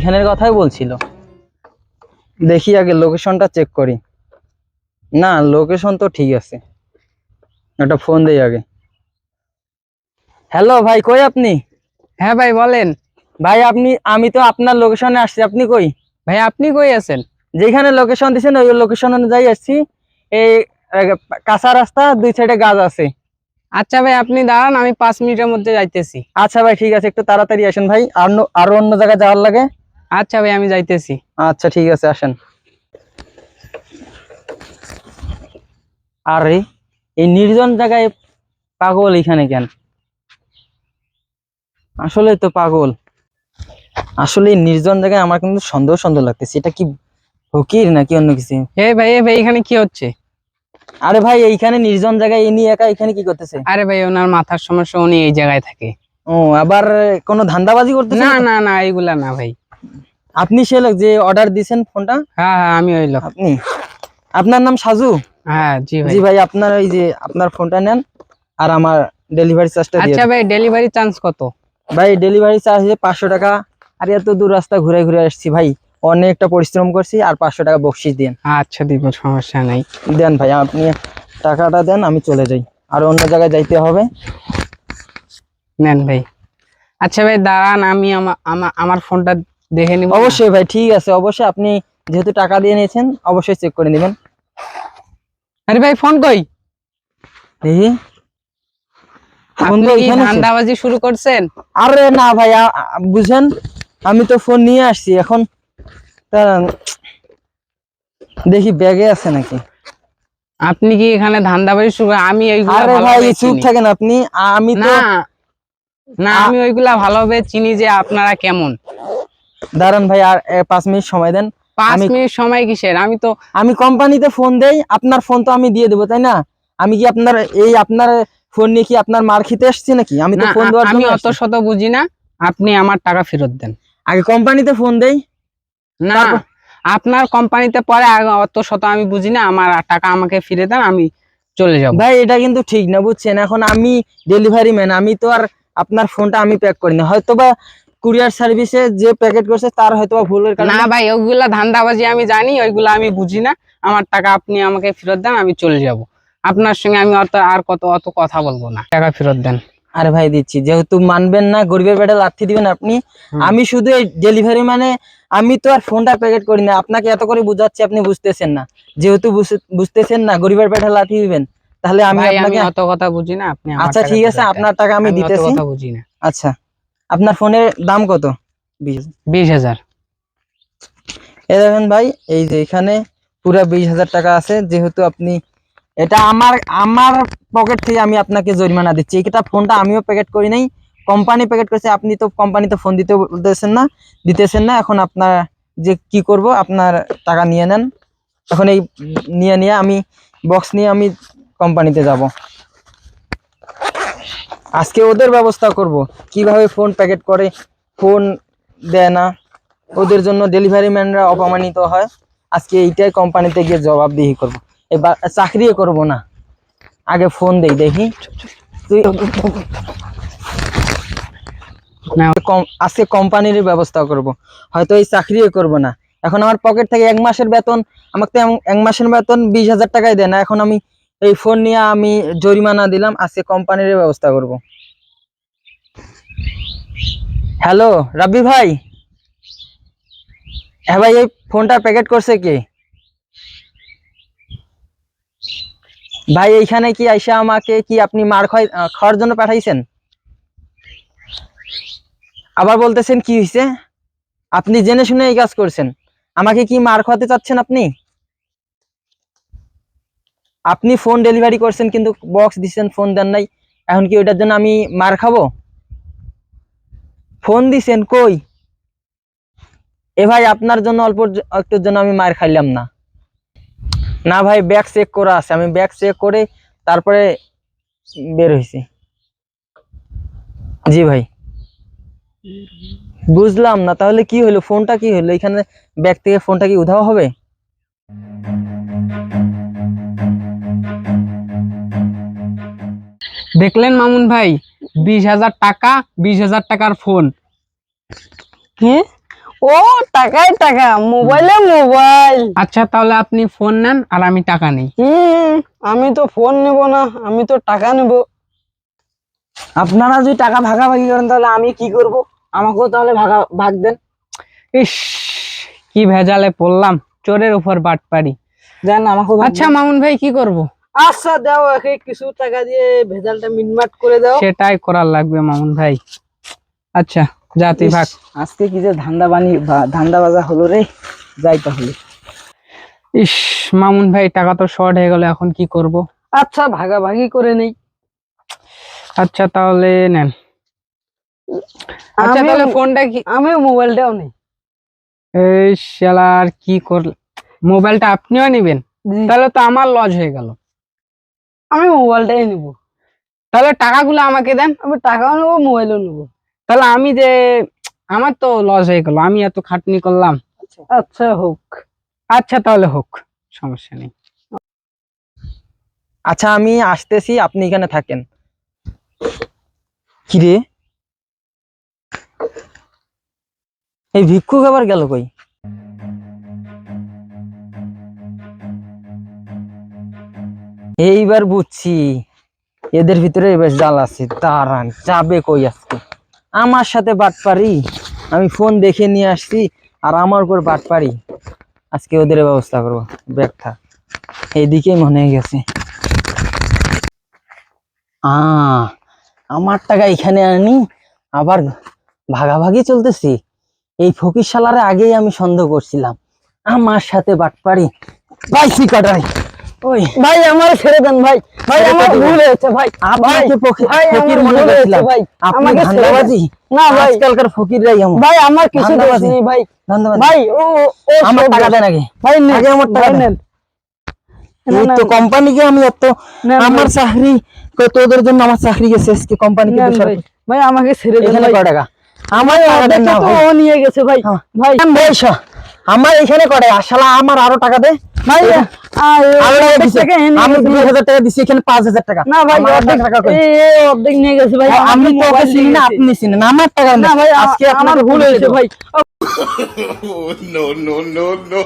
এখানের কথাই বলছিল। দেখি আগে লোকেশনটা চেক করি। না লোকেশন তো ঠিক আছে। একটা ফোন দেই আগে। হ্যালো ভাই কই আপনি? হ্যাঁ ভাই বলেন। ভাই আপনি আমি তো আপনার লোকেশনে আসছি। আপনি কই? ভাই আপনি কই আছেন? যেখানে লোকেশন দিয়েছেন ওই লোকেশন অনুযায়ী আসছি। এই কাঁচা রাস্তা দুই সাইডে গাছ আছে। আচ্ছা ভাই আপনি দাঁড়ান আমি পাঁচ মিনিটের মধ্যে যাইতেছি। আচ্ছা ভাই ঠিক আছে একটু তাড়াতাড়ি আসেন ভাই। আর আরও অন্য জায়গায় যাওয়ার লাগে। আচ্ছা ভাই আমি যাইতেছি। আচ্ছা ঠিক আছে আসেন। আরে এই নির্জন জায়গায় পাগল এখানে কেন? আসলে তো পাগল। আসলে নির্জন জায়গায় আমার কিন্তু সন্দেহ সন্দেহ লাগতেছে। এটা কি ফকির নাকি অন্য কিছু? হে ভাই এ ভাই এখানে কি হচ্ছে? আরে ভাই এইখানে নির্জন জায়গায় ইনি একা এখানে কি করতেছে? আরে ভাই ওনার মাথার সমস্যা উনি এই জায়গায় থাকে। ও আবার কোনো ধান্দাবাজি করতেছে না না না এইগুলা না ভাই। আপনি সে লোক যে অর্ডার দিয়েছেন ফোনটা? হ্যাঁ হ্যাঁ আমি ওই লোক। আপনি? আপনার নাম সাজু? হ্যাঁ জি ভাই। জি ভাই আপনার এই যে আপনার ফোনটা নেন আর আমার ডেলিভারি চার্জটা দিয়ে আচ্ছা ভাই ডেলিভারি চার্জ কত? ভাই ডেলিভারি চার্জ পাঁচশো টাকা আর এত দূর রাস্তা ঘুরে ঘুরে আসছি ভাই। অনেকটা পরিশ্রম করছি আর পাঁচশো টাকা বকশিস দেন আচ্ছা দিব সমস্যা নাই। দেন ভাই আপনি টাকাটা দেন আমি চলে যাই। আর অন্য জায়গায় যাইতে হবে। নেন ভাই। আচ্ছা ভাই দাঁড়ান আমি আমা- আমা- আমার ফোনটা দেখে নিব অবশ্যই ভাই ঠিক আছে অবশ্যই আপনি যেহেতু টাকা দিয়ে নিয়েছেন অবশ্যই চেক করে নেবেন। আরে ভাই ফোন কই? দেখি। ফোন আপনি তো এখানে শুরু করছেন? আরে না ভাই বুঝেন আমি তো ফোন নিয়ে আসছি এখন দেখি ব্যাগে আছে নাকি? আপনি কি এখানে ধান্দাবাজি শুরু আমি আরে ভাই চুপ থাকেন আপনি আমি তো না না আমি ওইগুলা ভালোভাবে চিনি যে আপনারা কেমন। দাঁড়ান ভাই আর পাঁচ মিনিট সময় দেন। পাঁচ মিনিট সময় কিসের? আমি তো আমি কোম্পানিতে ফোন দেই আপনার ফোন তো আমি দিয়ে দেবো তাই না? আমি কি আপনার এই আপনার ফোন নিয়ে কি আপনার মার খেতে আসছি নাকি? আমি তো ফোন দেওয়ার আমি অত শত বুঝি না আপনি আমার টাকা ফেরত দেন। আগে কোম্পানিতে ফোন দেই না আপনার কোম্পানিতে পরে অত শত আমি বুঝি না আমার টাকা আমাকে ফিরে দেন আমি চলে যাব। ভাই এটা কিন্তু ঠিক না বুঝছেন? এখন আমি ডেলিভারি ম্যান আমি তো আর আপনার ফোনটা আমি প্যাক করি না। হয়তো বা কুরিয়ার সার্ভিসে যে প্যাকেট করছে তার হয়তো ভুলের না ভাই ওইগুলা ধান্দাবাজি আমি জানি ওইগুলা আমি বুঝি না। আমার টাকা আপনি আমাকে ফেরত দেন আমি চলে যাব। আপনার সঙ্গে আমি অত আর কত অত কথা বলব না। টাকা ফেরত দেন। আরে ভাই দিচ্ছি। যেহেতু মানবেন না গরিবের পেটে লাথি দিবেন আপনি আমি শুধু এই ডেলিভারি মানে আমি তো আর ফোনটা প্যাকেট করি না। আপনাকে এত করে বুঝাচ্ছি আপনি বুঝতেছেন না। যেহেতু বুঝে- বুঝতেছেন না গরিবের পেটে লাথি দিবেন তাহলে আমি আপনাকে অত কথা বুঝি না আপনি আচ্ছা ঠিক আছে আপনার টাকা আমি দিতেছি। কথা বুঝি না। আচ্ছা। আপনার ফোনের দাম কত? বিশ বিশ হাজার। এ দেখেন ভাই এই যে এখানে পুরো বিশ হাজার টাকা আছে। যেহেতু আপনি এটা আমার আমার পকেট থেকে আমি আপনাকে জরিমানা দিচ্ছি। এটা ফোনটা আমিও প্যাকেট করি নাই কোম্পানি প্যাকেট করেছে। আপনি তো কোম্পানিতে ফোন দিতে বলতেছেন না দিতেছেন না। এখন আপনার যে কি করব আপনার টাকা নিয়ে নেন। এখন এই নিয়ে নিয়ে আমি বক্স নিয়ে আমি কোম্পানিতে যাব। আজকে ওদের ব্যবস্থা করব। কীভাবে ফোন প্যাকেট করে ফোন দেয় না, ওদের জন্য ডেলিভারি ম্যানরা অপমানিত হয়। আজকে এইটাই কোম্পানিতে গিয়ে জবাবদিহি করব। এবার চাকরিও করব না। আগে ফোন দেই, দেখি। তুই আজকে কোম্পানির ব্যবস্থা করব। হয়তো এই চাকরিও করব না। এখন আমার পকেট থেকে এক মাসের বেতন, আমাকে এক মাসের বেতন বিশ হাজার টাকাই দেয় না। এখন আমি এই ফোন নিয়ে আমি জরিমানা দিলাম, আজকে কোম্পানির ব্যবস্থা করব। হ্যালো রাব্বি ভাই? হ্যাঁ ভাই, এই ফোনটা প্যাকেট করছে কে? ভাই, এইখানে কি আইসা আমাকে কি আপনি মার খাওয়ার জন্য পাঠাইছেন? আবার বলতেছেন কি হয়েছে আপনি জেনে শুনে এই কাজ করছেন। আমাকে কি মার খাওয়াতে চাচ্ছেন আপনি? আপনি ফোন ডেলিভারি করছেন কিন্তু বক্স দিচ্ছেন ফোন দেন নাই। এখন কি ওইটার জন্য আমি মার খাব? ফোন দিছেন কই? এ ভাই, আপনার জন্য অল্প একটুর জন্য আমি মার খাইলাম না। না ভাই ব্যাগ চেক করা আছে। আমি ব্যাগ চেক করে তারপরে বের হয়েছি জি ভাই। বুঝলাম না, তাহলে কি হলো ফোনটা কি হলো এখানে ব্যাগ থেকে ফোনটা কি উধাও হবে? দেখলেন মামুন ভাই বিশ হাজার টাকা বিশ হাজার টাকার ফোন হ্যাঁ ও টাকায় টাকা মোবাইলে মোবাইল। আচ্ছা তাহলে আপনি ফোন নেন আর আমি টাকা নেই। হুম আমি তো ফোন নেব না আমি তো টাকা নেব। আপনারা যদি টাকা ভাগাভাগি করেন তাহলে আমি কি করব? আমাকেও তাহলে ভাগা ভাগ দেন। ইস কি ভেজালে পড়লাম চোরের উপর বাট পারি দেন আমাকেও ভাগ আচ্ছা মামুন ভাই কি করব? আচ্ছা দাও একে কিছু টাকা দিয়ে ভেজালটা মিটমাট করে দাও। সেটাই করার লাগবে মামুন ভাই। আচ্ছা তুই ভাগ। আজকে কি যে ধান্দা বানি ধান্দা বাজা হলো রে? যাই তাহলে। ইস মামুন ভাই টাকা তো শর্ট হয়ে গেল এখন কি করব? আচ্ছা ভাগাভাগি করে নেই। আচ্ছা তাহলে নেন। আচ্ছা তাহলে ফোনটা কি আমিও মোবাইলটাও নেই। এই শালার কি কর মোবাইলটা আপনিও নেবেন? তাহলে তো আমার লজ হয়ে গেল। আমি মোবাইলটাই নেব। তাহলে টাকাগুলো আমাকে দেন আমি টাকাও নেব মোবাইলও নেব। তাহলে আমি যে আমার তো লস হয়ে গেল আমি এত খাটনি করলাম। আচ্ছা। হোক। আচ্ছা তাহলে হোক সমস্যা নেই। আচ্ছা আমি আসতেছি আপনি এখানে থাকেন। কিরে এই ভিক্ষুক আবার গেল কই? এইবার বুঝছি। এদের ভিতরে বেশ জাল আছে। দাঁড়ান, যাবে কই আজকে? আমার সাথে বাট পারি আমি ফোন দেখে নিয়ে আসছি, আর আমার উপর বাট পারি আজকে ওদের ব্যবস্থা করব। ব্যাগটা এইদিকেই মনে গেছে। আহ আমার টাকা এখানে আনি, আবার ভাগাভাগি চলতেছি। এই ফকির শালারে আগেই আমি সন্দেহ করছিলাম। আমার সাথে বাটপারি। পাইছি কাটাই ওই। ভাই আমার ছেড়ে দেন ভাই। ভাই আমার ভুল হয়েছে ভাই। আপনাকে আমার ফকির মনে করছিলাম। আপনি ধান্দাবাজি না ভাই। আজকালকার ফকিররাই এমন। ভাই আমার কিছু দোষ নেই ভাই। ধান্দাবাজি ভাই ও ও আমার টাকা দেন আগে। ভাই আগে আমার টাকা নেন। এই তো কোম্পানিকে আমি এত আমার চাকরি তোদের জন্য আমার চাকরি গেছে আজকে কোম্পানিকে ভাই। ভাই আমাকে ছেড়ে দেন ভাই। টাকা? আমার টাকা নিয়ে গেছে ভাই। হ্যাঁ। ভাই। আমার এখানে করে আসলে আমার আরও টাকা দে। ভাই Oh, no, no, no.